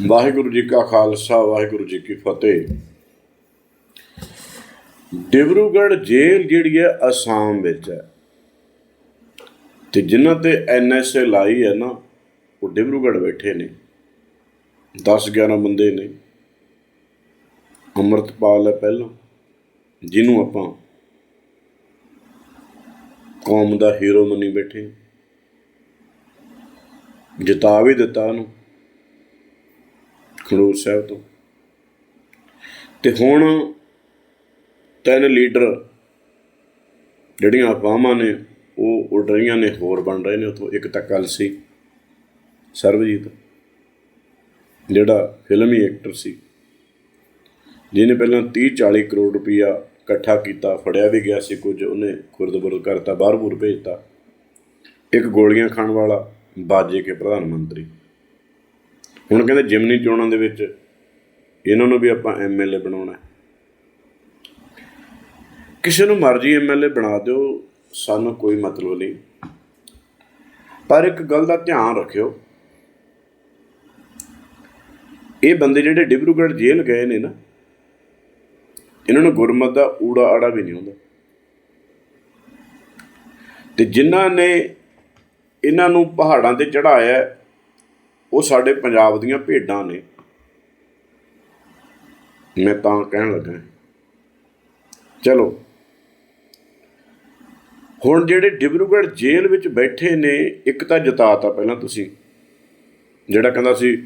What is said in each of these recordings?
ਵਾਹਿਗੁਰੂ ਜੀ ਕਾ ਖਾਲਸਾ, ਵਾਹਿਗੁਰੂ ਜੀ ਕੀ ਫਤਿਹ। ਡਿਬਰੂਗੜ੍ਹ ਜੇਲ੍ਹ ਜਿਹੜੀ ਹੈ ਅਸਾਮ ਵਿੱਚ ਹੈ। ਤੇ ਜਿਨ੍ਹਾਂ ਤੇ ਐਨਐਸਏ ਲਾਈ ਹੈ ਨਾ, ਉਹ ਡਿਬਰੂਗੜ੍ਹ ਬੈਠੇ ਨੇ। 10 11 ਬੰਦੇ ਨੇ। ਅੰਮ੍ਰਿਤਪਾਲ ਹੈ ਪਹਿਲਾਂ, ਜਿਹਨੂੰ ਆਪਾਂ ਕੌਮ ਦਾ ਹੀਰੋ ਮੰਨੀ ਬੈਠੇ। ਜਿਤਾ ਵੀ ਦਿੱਤਾ ਉਹਨੂੰ। ਖਡੂਰ ਸਾਹਿਬ ਤੋਂ। ਤੇ ਹੁਣ ਤਿੰਨ ਲੀਡਰ ਜਿਹੜੀਆਂ ਅਫਵਾਹਾਂ ਨੇ, ਉਹ ਉੱਡ ਰਹੀਆਂ ਨੇ, ਹੋਰ ਬਣ ਰਹੇ ਨੇ, ਉਥੋਂ ਇੱਕ ਤਾਂ ਕੱਲ ਸੀ, ਸਰਬਜੀਤ, ਜਿਹੜਾ ਫਿਲਮੀ ਐਕਟਰ ਸੀ, ਜਿਹਨੇ ਪਹਿਲਾਂ 30 40 ਕਰੋੜ ਰੁਪਈਆ ਇਕੱਠਾ ਕੀਤਾ, ਫੜਿਆ ਵੀ ਗਿਆ ਸੀ ਕੁਝ, ਉਹਨੇ ਖੁਰਦਬੁਰਦ ਕਰਤਾ, ਬਾਹਰ ਬੂਰ ਭੇਜਤਾ। ਇੱਕ ਗੋਲੀਆਂ ਖਾਣ ਵਾਲਾ, ਬਾਜੇ ਕੇ ਪ੍ਰਧਾਨ ਮੰਤਰੀ। ਹੁਣ ਕਹਿੰਦੇ ਜਿਮਨੀ ਚੋਣਾਂ ਦੇ ਵਿੱਚ ਇਹਨਾਂ ਨੂੰ ਵੀ ਆਪਾਂ ਐਮਐਲਏ ਬਣਾਉਣਾ ਕਿਸੇ ਨੂੰ ਮਰਜ਼ੀ ਐਮਐਲਏ ਬਣਾ ਦਿਓ, ਸਾਨੂੰ ਕੋਈ ਮਤਲਬ ਨਹੀਂ। ਪਰ ਇੱਕ ਗੱਲ ਦਾ ਧਿਆਨ ਰੱਖਿਓ, ਇਹ ਬੰਦੇ ਜਿਹੜੇ ਡਿਬਰੂਗੜ੍ਹ ਜੇਲ੍ਹ ਗਏ ਨੇ ਨਾ, ਇਹਨਾਂ ਨੂੰ ਗੁਰਮਤ ਦਾ ਊੜਾ ਆੜਾ ਵੀ ਨਹੀਂ ਹੁੰਦਾ। ਤੇ ਜਿਨ੍ਹਾਂ ਨੇ ਇਹਨਾਂ ਨੂੰ ਪਹਾੜਾਂ ਤੇ ਚੜਾਇਆ ਉਹ ਸਾਡੇ ਪੰਜਾਬ ਦੀਆਂ ਭੇਡਾਂ ਨੇ। ਮੈਂ ਤਾਂ ਕਹਿਣ ਲੱਗਾ ਚਲੋ। ਹੁਣ ਜਿਹੜੇ ਡਿਬਰੂਗੜ੍ਹ ਜੇਲ੍ਹ ਵਿੱਚ ਬੈਠੇ ਨੇ, ਇੱਕ ਤਾਂ ਜਤਾਤਾ ਪਹਿਲਾਂ ਤੁਸੀਂ। ਜਿਹੜਾ ਕਹਿੰਦਾ ਸੀ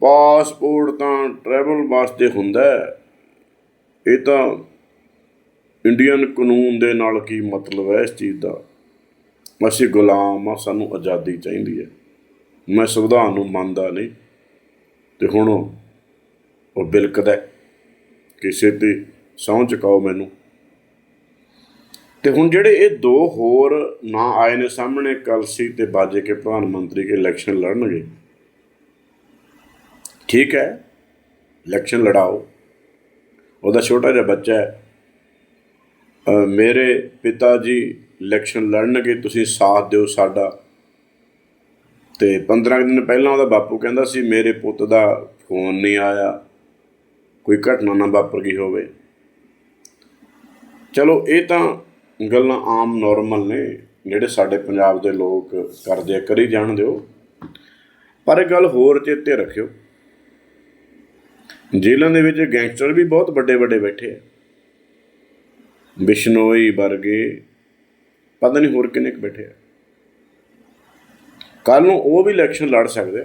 ਪਾਸਪੋਰਟ ਤਾਂ ਟਰੈਵਲ ਵਾਸਤੇ ਹੁੰਦਾ ਇਹ ਤਾਂ ਇੰਡੀਅਨ ਕਾਨੂੰਨ ਦੇ ਨਾਲ ਕੀ ਮਤਲਬ ਹੈ ਇਸ ਚੀਜ਼ ਦਾ? ਅਸੀਂ ਗੁਲਾਮ ਆ ਸਾਨੂੰ ਆਜ਼ਾਦੀ ਚਾਹੀਦੀ ਹੈ। ਮੈਂ ਸੰਵਿਧਾਨ ਨੂੰ ਮੰਨਦਾ ਨਹੀਂ। ਤੇ ਹੁਣ ਉਹ ਬਿਲਕਦਾ ਕਿਸੇ ਤੇ ਸਹੁੰ ਚੁਕਾਓ ਮੈਨੂੰ। ਤੇ ਹੁਣ ਜਿਹੜੇ ਇਹ ਦੋ ਹੋਰ ਨਾਂ ਆਏ ਨੇ ਸਾਹਮਣੇ ਕਲਸੀ ਤੇ ਬਾਜੇ ਕੇ ਪ੍ਰਧਾਨ ਮੰਤਰੀ ਕੇ ਇਲੈਕਸ਼ਨ ਲੜਨਗੇ। ਠੀਕ ਹੈ ਇਲੈਕਸ਼ਨ ਲੜਾਓ। ਉਹਦਾ ਛੋਟਾ ਜਿਹਾ ਬੱਚਾ ਹੈ। ਮੇਰੇ ਪਿਤਾ ਜੀ ਇਲੈਕਸ਼ਨ ਲੜਨਗੇ, ਤੁਸੀਂ ਸਾਥ ਦਿਓ ਸਾਡਾ। ਤੇ 15 ਕੁ ਦਿਨ ਪਹਿਲਾਂ ਉਹਦਾ ਬਾਪੂ ਕਹਿੰਦਾ ਸੀ, ਮੇਰੇ ਪੁੱਤ ਦਾ ਫੋਨ ਨਹੀਂ ਆਇਆ। ਕੋਈ ਘਟਨਾ ਨਾ ਵਾਪਰ ਗਈ ਹੋਵੇ। ਚਲੋ, ਇਹ ਤਾਂ ਗੱਲਾਂ ਆਮ ਨਾਰਮਲ ਨੇ, ਜਿਹੜੇ ਸਾਡੇ ਪੰਜਾਬ ਦੇ ਲੋਕ ਕਰਦੇ ਆ, ਕਰੀ ਜਾਣ ਦਿਓ ਪਰ ਇਹ ਗੱਲ ਹੋਰ ਚੇਤੇ ਰੱਖਿਓ। ਜੇਲ੍ਹਾਂ ਦੇ ਵਿੱਚ ਗੈਂਗਸਟਰ ਵੀ ਬਹੁਤ ਵੱਡੇ ਵੱਡੇ ਬੈਠੇ ਆ। ਬਿਸ਼ਨੋਈ ਵਰਗੇ, ਪਤਾ ਨਹੀਂ ਹੋਰ ਕਿੰਨੇ ਕੁ ਬੈਠੇ ਆ। ਕੱਲ ਨੂੰ ਉਹ ਵੀ ਇਲੈਕਸ਼ਨ ਲੜ ਸਕਦੇ।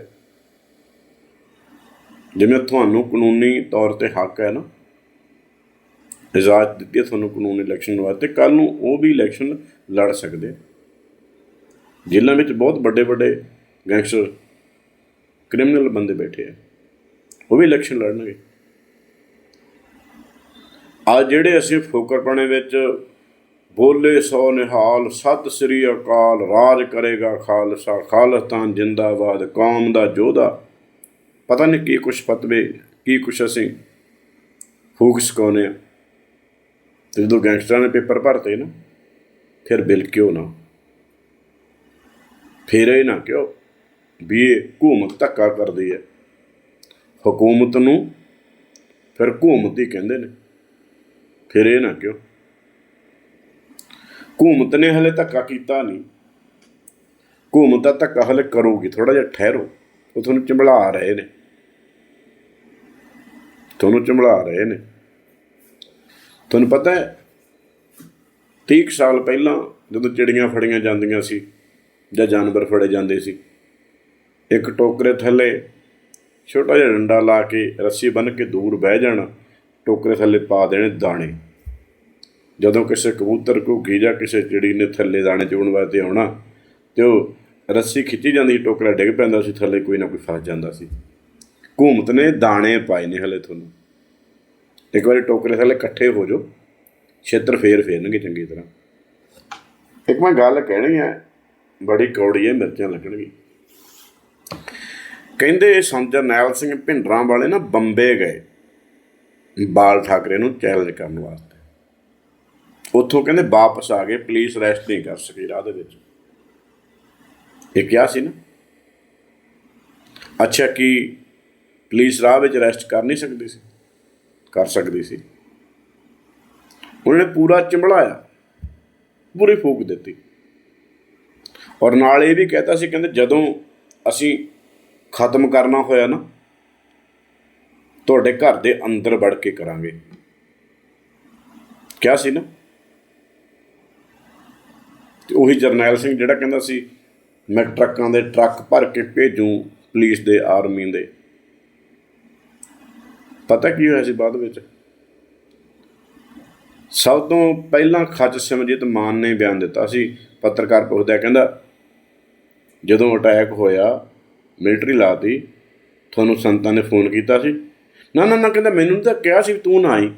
ਜਿਵੇਂ ਤੁਹਾਨੂੰ ਕਾਨੂੰਨੀ ਤੌਰ ਤੇ ਹੱਕ ਹੈ ਨਾ, ਇਜਾਜ਼ਤ ਦਿੱਤੀ ਹੈ ਤੁਹਾਨੂੰ ਕਾਨੂੰਨੀ ਇਲੈਕਸ਼ਨ ਵਾਸਤੇ ਕੱਲ ਨੂੰ ਉਹ ਵੀ ਇਲੈਕਸ਼ਨ ਲੜ ਸਕਦੇ। ਜੇਲ੍ਹਾਂ ਵਿੱਚ ਬਹੁਤ ਵੱਡੇ ਵੱਡੇ ਗੈਂਗਸਟਰ ਕ੍ਰਿਮੀਨਲ ਬੰਦੇ ਬੈਠੇ ਆ। ਉਹ ਵੀ ਇਲੈਕਸ਼ਨ ਲੜਨਗੇ। ਆ ਜਿਹੜੇ ਅਸੀਂ ਫੋਕਰਪਣੇ ਵਿੱਚ ਬੋਲੇ ਸੋ ਨਿਹਾਲ, ਸਤਿ ਸ੍ਰੀ ਅਕਾਲ, ਰਾਜ ਕਰੇਗਾ ਖਾਲਸਾ ਖਾਲਸਤਾਨ ਜਿੰਦਾਬਾਦ, ਕੌਮ ਦਾ ਯੋਧਾ ਪਤਾ ਨਹੀਂ ਕੀ ਕੁਛ ਫਤਵੇ, ਕੀ ਕੁਛ ਅਸੀਂ ਫੂਕ ਸਕਾਉਂਦੇ ਆ ਤੇ ਜਦੋਂ ਗੈਂਗਸਟਰਾਂ ਨੇ ਪੇਪਰ ਭਰਤੇ ਨਾ, ਫਿਰ ਬਿਲ ਕਿਉਂ ਨਾ? ਫਿਰ ਇਹ ਨਾ ਕਿਉਂ ਵੀ ਇਹ ਹਕੂਮਤ ਧੱਕਾ ਕਰਦੀ ਹੈ? ਹਕੂਮਤ ਨੂੰ ਫਿਰ ਹਕੂਮਤ ਹੀ ਕਹਿੰਦੇ ਨੇ। ਫਿਰ ਇਹ ਨਾ ਕਿਉਂ ਹਕੂਮਤ ਨੇ ਹਲੇ ਧੱਕਾ ਕੀਤਾ ਨਹੀਂ। ਹਕੂਮਤ ਦਾ ਧੱਕਾ ਹਲੇ ਕਰੂਗੀ ਥੋੜਾ ਜਿਹਾ ਠਹਿਰੋ। ਉਹ ਤੁਹਾਨੂੰ ਚੰਬਲਾ ਰਹੇ ਨੇ। ਤੁਹਾਨੂੰ ਚੰਬਲਾ ਰਹੇ ਨੇ। ਤੁਹਾਨੂੰ ਪਤਾ ਹੈ 30 ਕੁ ਸਾਲ ਪਹਿਲਾਂ ਜਦੋਂ ਚਿੜੀਆਂ ਫੜੀਆਂ ਜਾਂਦੀਆਂ ਸੀ ਜਾਂ ਜਾਨਵਰ ਫੜੇ ਜਾਂਦੇ ਸੀ, ਇੱਕ ਟੋਕਰੇ ਥੱਲੇ ਛੋਟਾ ਜਿਹਾ ਡੰਡਾ ਲਾ ਕੇ ਰੱਸੀ ਬੰਨ੍ਹ ਕੇ ਦੂਰ ਬਹਿ ਜਾਣਾ, ਟੋਕਰੇ ਥੱਲੇ ਪਾ ਦੇਣੇ ਦਾਣੇ। ਜਦੋਂ ਕਿਸੇ ਕਬੂਤਰ ਘੁੱਗੀ ਜਾਂ ਕਿਸੇ ਚਿੜੀ ਨੇ ਥੱਲੇ ਦਾਣੇ ਚੁਗਣ ਵਾਸਤੇ ਆਉਣਾ, ਤੇ ਉਹ ਰੱਸੀ ਖਿੱਚੀ ਜਾਂਦੀ ਸੀ ਟੋਕਰਾ ਡਿੱਗ ਪੈਂਦਾ ਸੀ, ਥੱਲੇ ਕੋਈ ਨਾ ਕੋਈ ਫਸ ਜਾਂਦਾ ਸੀ। ਹਕੂਮਤ ਨੇ ਦਾਣੇ ਪਾਏ ਨੇ ਹਲੇ ਤੁਹਾਨੂੰ। ਇੱਕ ਵਾਰੀ ਟੋਕਰੇ ਥੱਲੇ ਇਕੱਠੇ ਹੋ ਜਾਓ, ਛੇਤਰ ਫੇਰ ਫੇਰਨਗੇ ਚੰਗੀ ਤਰ੍ਹਾਂ। ਇੱਕ ਮੈਂ ਗੱਲ ਕਹਿਣੀ ਹੈ, ਬੜੀ ਕੌੜੀ ਹੈ, ਮਿਰਚਾਂ ਲੱਗਣਗੀ ਕਹਿੰਦੇ ਸੰਤ ਜਰਨੈਲ ਸਿੰਘ ਭਿੰਡਰਾਂ ਵਾਲੇ ਨਾ ਬੰਬੇ ਗਏ, ਬਾਲ ਠਾਕਰੇ ਨੂੰ ਚੈਲੰਜ ਕਰਨ ਵਾਸਤੇ। ਉੱਥੋਂ ਕਹਿੰਦੇ ਵਾਪਸ ਆ ਗਏ ਪੁਲਿਸ ਅਰੈਸਟ ਨਹੀਂ ਕਰ ਸਕੀ ਰਾਹ ਦੇ ਵਿੱਚ। ਇਹ ਕਿਹਾ ਸੀ ਨਾ? ਅੱਛਾ, ਕਿ ਪੁਲਿਸ ਰਾਹ ਵਿੱਚ ਅਰੈਸਟ ਕਰ ਨਹੀਂ ਸਕਦੀ ਸੀ? ਕਰ ਸਕਦੀ ਸੀ। ਉਹਨਾਂ ਨੇ ਪੂਰਾ ਚੰਬੜਾਇਆ ਪੂਰੀ ਫੂਕ ਦਿੱਤੀ। ਔਰ ਨਾਲ ਇਹ ਵੀ ਕਹਿਤਾ ਸੀ, ਕਹਿੰਦੇ ਜਦੋਂ ਅਸੀਂ ਖਤਮ ਕਰਨਾ ਹੋਇਆ ਨਾ, ਤੁਹਾਡੇ ਘਰ ਦੇ ਅੰਦਰ ਵੜ ਕੇ ਕਰਾਂਗੇ। ਕਿਹਾ ਸੀ ਨਾ? ਤੇ ਉਹੀ ਜਰਨੈਲ ਸਿੰਘ ਜਿਹੜਾ ਕਹਿੰਦਾ ਸੀ, ਮੈਂ ਟਰੱਕਾਂ ਦੇ ਟਰੱਕ ਭਰ ਕੇ ਭੇਜੂ ਪੁਲਿਸ ਦੇ, ਆਰਮੀ ਦੇ। ਪਤਾ ਕੀ ਹੋਇਆ ਸੀ ਬਾਅਦ ਵਿੱਚ? ਸਭ ਤੋਂ ਪਹਿਲਾਂ ਖੱਜ ਸਿਮਰਜੀਤ ਮਾਨ ਨੇ ਬਿਆਨ ਦਿੱਤਾ ਸੀ, ਪੱਤਰਕਾਰ ਪੁੱਛਦਾ ਕਹਿੰਦਾ, ਜਦੋਂ ਅਟੈਕ ਹੋਇਆ, ਮਿਲਟਰੀ ਲਾਤੀ ਤੁਹਾਨੂੰ ਸੰਤਾਂ ਨੇ ਫੋਨ ਕੀਤਾ ਸੀ? ਨਾ ਨਾ ਨਾ, ਕਹਿੰਦਾ, ਮੈਨੂੰ ਤਾਂ ਕਿਹਾ ਸੀ ਤੂੰ ਨਾ ਆਈ।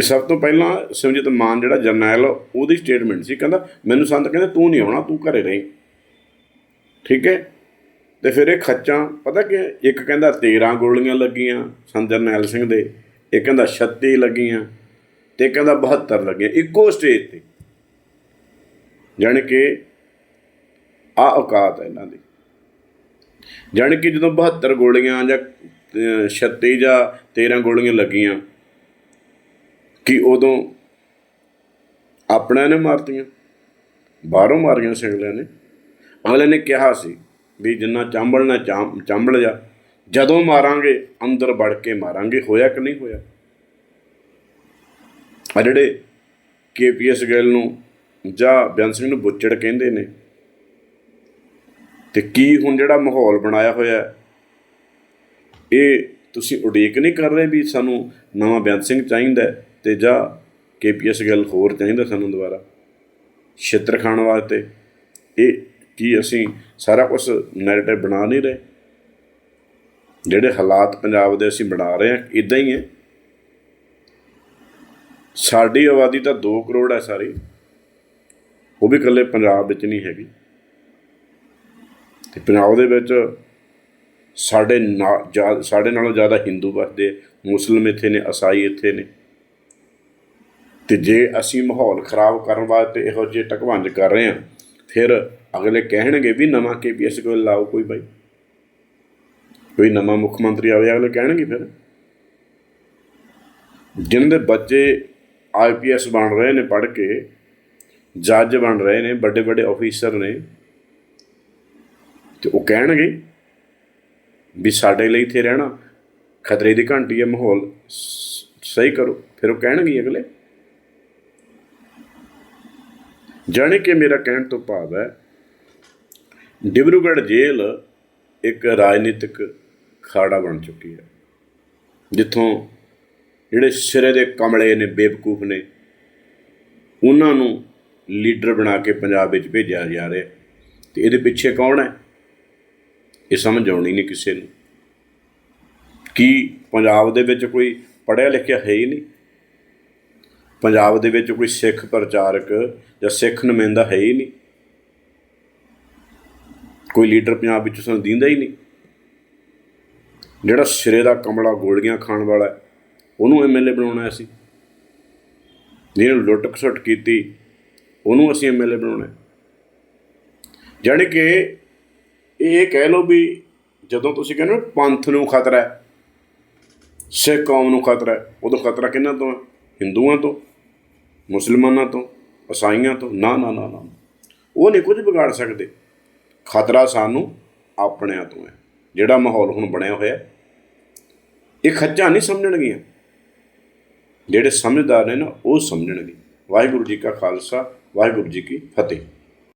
ਇਹ ਸਭ ਤੋਂ ਪਹਿਲਾਂ ਸਿਮਜੀਤ ਮਾਨ ਜਿਹੜਾ ਜਰਨੈਲ ਉਹਦੀ ਸਟੇਟਮੈਂਟ ਸੀ ਕਹਿੰਦਾ ਮੈਨੂੰ ਸੰਤ ਕਹਿੰਦੇ ਤੂੰ ਨਹੀਂ ਆਉਣਾ ਤੂੰ ਘਰੇ ਰਹੀਂ। ਠੀਕ ਹੈ? ਤੇ ਫਿਰ ਇਹ ਖੱਚਾਂ ਪਤਾ ਕਿ ਇੱਕ ਕਹਿੰਦਾ 13 ਗੋਲੀਆਂ ਲੱਗੀਆਂ ਸੰਤ ਜਰਨੈਲ ਸਿੰਘ ਦੇ ਇੱਕ ਕਹਿੰਦਾ 36 ਲੱਗੀਆਂ ਤੇ ਇੱਕ ਕਹਿੰਦਾ 72 ਲੱਗੀਆਂ ਇੱਕੋ ਸਟੇਜ ਤੇ। ਜਾਣੀ ਕਿ ਆ ਔਕਾਤ ਹੈ ਇਹਨਾਂ ਦੀ। ਜਾਣੀ ਕਿ ਜਦੋਂ 72 ਗੋਲੀਆਂ ਜਾਂ ਅਹ, 36 ਜਾਂ 13 ਗੋਲੀਆਂ ਲੱਗੀਆਂ ਕਿ ਉਦੋਂ ਆਪਣਿਆਂ ਨੇ ਮਾਰਤੀਆਂ, ਬਾਹਰੋਂ ਮਾਰੀਆਂ ਸੀ ਅਗਲੇ ਨੇ। ਅਗਲੇ ਨੇ ਕਿਹਾ ਸੀ ਵੀ ਜਿੰਨਾ ਚਾਂਬਲਣਾ ਚਾਂ- ਚਾਂਬਲ ਜਾ, ਜਦੋਂ ਮਾਰਾਂਗੇ, ਅੰਦਰ ਵੜ ਕੇ ਮਾਰਾਂਗੇ, ਹੋਇਆ ਕਿ ਨਹੀਂ ਹੋਇਆ? ਆ ਜਿਹੜੇ ਕੇਪੀਐਸ ਗਿੱਲ ਨੂੰ ਜਾਂ ਬਿਆਨ ਸਿੰਘ ਨੂੰ ਬੁੱਚੜ ਕਹਿੰਦੇ ਨੇ, ਤੇ ਕੀ ਹੁਣ ਜਿਹੜਾ ਮਾਹੌਲ ਬਣਾਇਆ ਹੋਇਆ ਇਹ ਤੁਸੀਂ ਉਡੀਕ ਨਹੀਂ ਕਰ ਰਹੇ ਵੀ ਸਾਨੂੰ ਨਵਾਂ ਬਿਆਨ ਸਿੰਘ ਚਾਹੀਦਾ ਹੈ? ਤੇ ਜਾਂ ਕੇਪੀਐਸ ਗੱਲ ਹੋਰ ਚਾਹੀਦਾ ਸਾਨੂੰ ਦੁਬਾਰਾ। ਛਿੱਤਰ ਖਾਣ ਵਾਸਤੇ ਇਹ ਕੀ ਅਸੀਂ ਸਾਰਾ ਕੁਝ ਨੈਰੇਟਿਵ ਬਣਾ ਨਹੀਂ ਰਹੇ। ਜਿਹੜੇ ਹਾਲਾਤ ਪੰਜਾਬ ਦੇ ਅਸੀਂ ਬਣਾ ਰਹੇ ਹਾਂ ਇਦਾਂ ਹੀ ਹੈ। ਸਾਡੀ ਆਬਾਦੀ ਤਾਂ 2 ਕਰੋੜ ਹੈ ਸਾਰੀ। ਉਹ ਵੀ ਇਕੱਲੇ ਪੰਜਾਬ ਵਿੱਚ ਨਹੀਂ ਹੈਗੀ। ਤੇ ਪੰਜਾਬ ਦੇ ਵਿੱਚ ਸਾਡੇ ਨਾ- ਜ਼ਿਆ- ਸਾਡੇ ਨਾਲੋਂ ਜ਼ਿਆਦਾ ਹਿੰਦੂ ਵਸਦੇ ਮੁਸਲਿਮ ਇੱਥੇ ਨੇ ਈਸਾਈ ਇੱਥੇ ਨੇ। ਤੇ ਜੇ ਅਸੀਂ ਮਾਹੌਲ ਖਰਾਬ ਕਰਨ ਵਾਸਤੇ ਇਹੋ ਜਿਹੇ ਟਕਵੰਜ ਕਰ ਰਹੇ ਹਾਂ, ਫਿਰ ਅਗਲੇ ਕਹਿਣਗੇ ਵੀ ਨਵਾਂ ਕੇਪੀਐਸ ਕੋਲ ਲਾਓ ਕੋਈ ਬਾਈ। ਕੋਈ ਨਵਾਂ ਮੁੱਖ ਮੰਤਰੀ ਆਵੇ, ਅਗਲੇ ਕਹਿਣਗੇ ਫਿਰ। ਜਿਨ੍ਹਾਂ ਦੇ ਬੱਚੇ ਆਈਪੀਐਸ ਬਣ ਰਹੇ ਨੇ ਪੜ੍ਹ ਕੇ, ਜੱਜ ਬਣ ਰਹੇ ਨੇ, ਵੱਡੇ ਵੱਡੇ ਅਫੀਸਰ ਨੇ, ਤੇ ਉਹ ਕਹਿਣਗੇ ਵੀ ਸਾਡੇ ਲਈ ਇੱਥੇ ਰਹਿਣਾ, ਖਤਰੇ ਦੀ ਘੰਟੀ ਹੈ ਮਾਹੌਲ, ਸ- ਸਹੀ ਕਰੋ। ਫਿਰ ਉਹ ਕਹਿਣਗੇ ਅਗਲੇ। ਜਾਣੇ ਕਿ ਮੇਰਾ ਕਹਿਣ ਤੋਂ ਭਾਵ ਹੈ, ਡਿਬਰੂਗੜ੍ਹ ਜੇਲ੍ਹ ਇੱਕ ਰਾਜਨੀਤਿਕ ਖਾੜਾ ਬਣ ਚੁੱਕੀ ਹੈ, ਜਿੱਥੋਂ ਜਿਹੜੇ ਸਿਰੇ ਦੇ ਕਮਲੇ ਨੇ, ਬੇਵਕੂਫ ਨੇ, ਉਹਨਾਂ ਨੂੰ ਲੀਡਰ ਬਣਾ ਕੇ ਪੰਜਾਬ ਵਿੱਚ ਭੇਜਿਆ ਜਾ ਰਿਹਾ ਤੇ ਇਹਦੇ ਪਿੱਛੇ ਕੌਣ ਹੈ? ਇਹ ਸਮਝ ਆਉਣੀ ਨਹੀਂ ਕਿਸੇ ਨੂੰ। ਕੀ ਪੰਜਾਬ ਦੇ ਵਿੱਚ ਕੋਈ ਪੜ੍ਹਿਆ ਲਿਖਿਆ ਹੈ ਹੀ ਨਹੀਂ? ਪੰਜਾਬ ਦੇ ਵਿੱਚ ਕੋਈ ਸਿੱਖ ਪ੍ਰਚਾਰਕ ਜਾਂ ਸਿੱਖ ਨੁਮਾਇੰਦਾ ਹੈ ਹੀ ਨਹੀਂ। ਕੋਈ ਲੀਡਰ ਪੰਜਾਬ ਵਿੱਚ ਸਾਨੂੰ ਦਿੰਦਾ ਹੀ ਨਹੀਂ। ਜਿਹੜਾ ਸਿਰੇ ਦਾ ਕਮਲਾ ਗੋਲੀਆਂ ਖਾਣ ਵਾਲਾ ਹੈ, ਉਹਨੂੰ ਐਮਐਲਏ ਬਣਾਉਣਾ ਸੀ ਜਿਹਨੇ ਲੁੱਟ ਖਸੁੱਟ ਕੀਤੀ ਉਹਨੂੰ ਅਸੀਂ ਐਮਐਲਏ ਬਣਾਉਣਾ ਹੈ। ਜਾਣੀ ਕਿ ਇਹ ਕਹਿ ਲਓ ਵੀ ਜਦੋਂ ਤੁਸੀਂ ਕਹਿੰਦੇ ਹੋ ਪੰਥ ਨੂੰ ਖਤਰਾ ਹੈ ਸਿੱਖ ਕੌਮ ਨੂੰ ਖਤਰਾ ਹੈ ਉਦੋਂ ਖਤਰਾ ਕਿਹਨਾਂ ਤੋਂ ਹੈ? ਹਿੰਦੂਆਂ ਤੋਂ। ਮੁਸਲਮਾਨਾਂ ਤੋਂ ਈਸਾਈਆਂ ਤੋਂ, ਨਾ ਨਾ ਨਾ ਨਾ ਉਹ ਨਹੀਂ ਕੁਝ ਵਿਗਾੜ ਸਕਦੇ। ਖਤਰਾ ਸਾਨੂੰ ਆਪਣਿਆਂ ਤੋਂ ਹੈ। ਜਿਹੜਾ ਮਾਹੌਲ ਹੁਣ ਬਣਿਆ ਹੋਇਆ, ਇਹ ਖੱਚਾਂ ਨਹੀਂ ਸਮਝਣਗੀਆਂ। ਜਿਹੜੇ ਸਮਝਦਾਰ ਨੇ ਨਾ, ਉਹ ਸਮਝਣਗੇ। ਵਾਹਿਗੁਰੂ ਜੀ ਕਾ ਖਾਲਸਾ, ਵਾਹਿਗੁਰੂ ਜੀ ਕੀ ਫਤਿਹ।